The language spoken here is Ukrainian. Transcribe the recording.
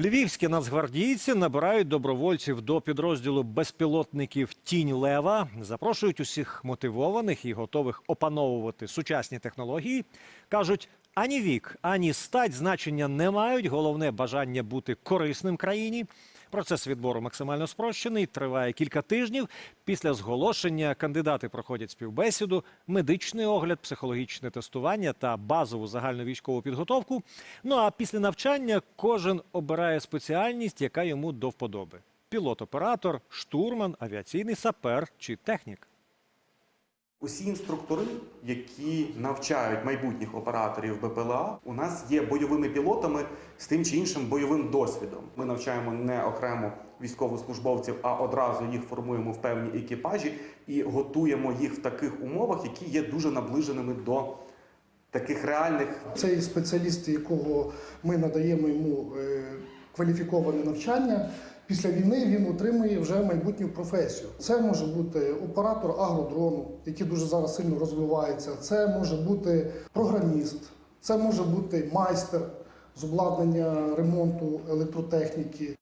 Львівські нацгвардійці набирають добровольців до підрозділу безпілотників Тінь Лева. Запрошують усіх мотивованих і готових опановувати сучасні технології. кажуть, ані вік, ані стать значення не мають. Головне бажання бути корисним країні. Процес відбору максимально спрощений, триває кілька тижнів. Після зголошення кандидати проходять співбесіду, медичний огляд, психологічне тестування та базову загальну військову підготовку. Ну а після навчання кожен обирає спеціальність, яка йому до вподоби: пілот-оператор, штурман, авіаційний сапер чи технік. Усі інструктори, які навчають майбутніх операторів БПЛА, у нас є бойовими пілотами з тим чи іншим бойовим досвідом. Ми навчаємо не окремо військовослужбовців, а одразу їх формуємо в певні екіпажі і готуємо їх в таких умовах, які є дуже наближеними до таких реальних Цей спеціаліст, якого ми надаємо йому е, кваліфіковане навчання, після війни він отримує вже майбутню професію. Це може бути оператор агродрону, який дуже зараз сильно розвивається. Це може бути програміст, це може бути майстер з обладнання ремонту електротехніки.